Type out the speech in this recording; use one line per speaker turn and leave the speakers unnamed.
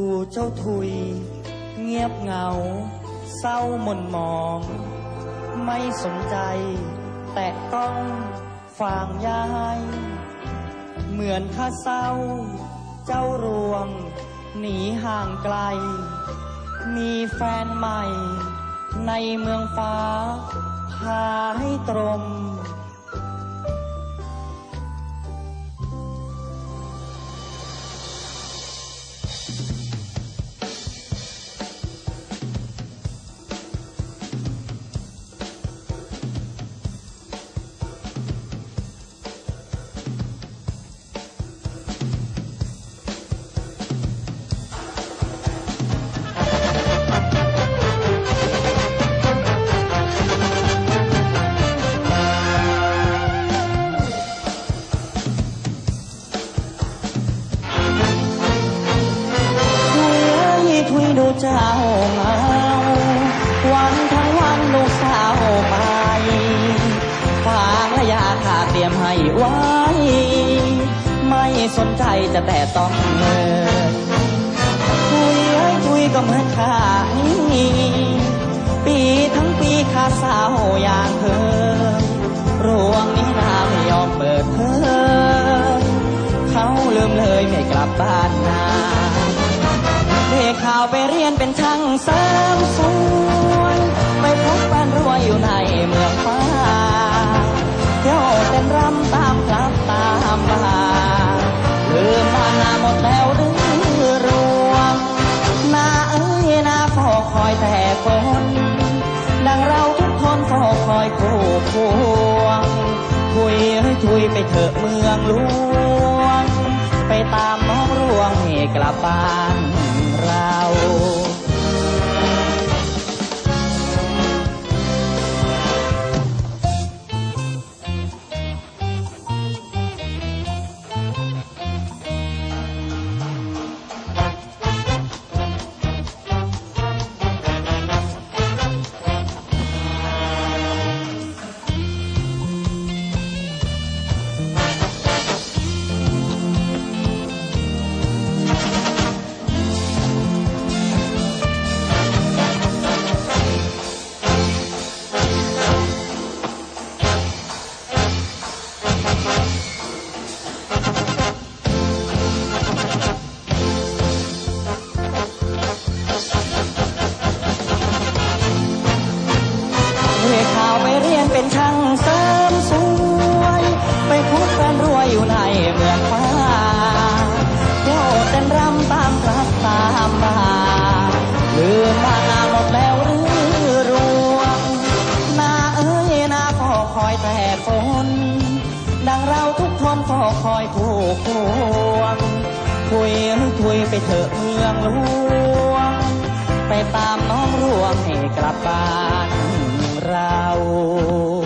ูเจ้าทุย เงียบเหงา เศร้าหม่นหมอง ไม่สนใจ แต่ต้องฟางย้าย เหมือนข้าเศร้า เจ้ารวง หนีห่างไกล มีแฟนใหม่ ในเมืองฟ้า พาให้ตรม ดูเจ้าเมาวันทั้งวันลูกสาวไปฝางระยะขาเตรียมให้ไว้ ไม่สนใจจะแต่ต้องเลยทุยเอ้ยทุยก็เหมือนข้าปีทั้งปีข้าสาวอย่างเคยรวงนี้นาไม่ยอมเปิดเผยเขาลืมเลยไม่กลับบ้านนาาวไปเรียนเป็นช่างเสริมสวยไปพบบ้านรวยอยู่ในเมืองฟ้าเที่ยวเต้นรำตามคลับตามบาลืมบ้านนาหมดแล้วหรือรวงนาเอ้ยนาเฝ้าคอยแต่ฝนดังเราทุกคนเฝ้าคอยคู่ควงทุยเอ้ยทุยไปเถอะเมืองหลวง ไปตามน้องรวงให้กลับบ้าน เป็นช่างเสริมสวย ไปพบแฟนรวยอยู่ในเมืองฟ้าเที่ยวเต้นรำตามพระตามบาลืมบ้านนาหมดแล้วหรือรวงนาเอ้ยนาเฝ้าคอยแต่ฝนดังเราทุกคนเฝ้าคอยคู่ควงคุยทุยไปเถอะเมืองหลวง ไปตามน้องรวงให้กลับบ้าน rao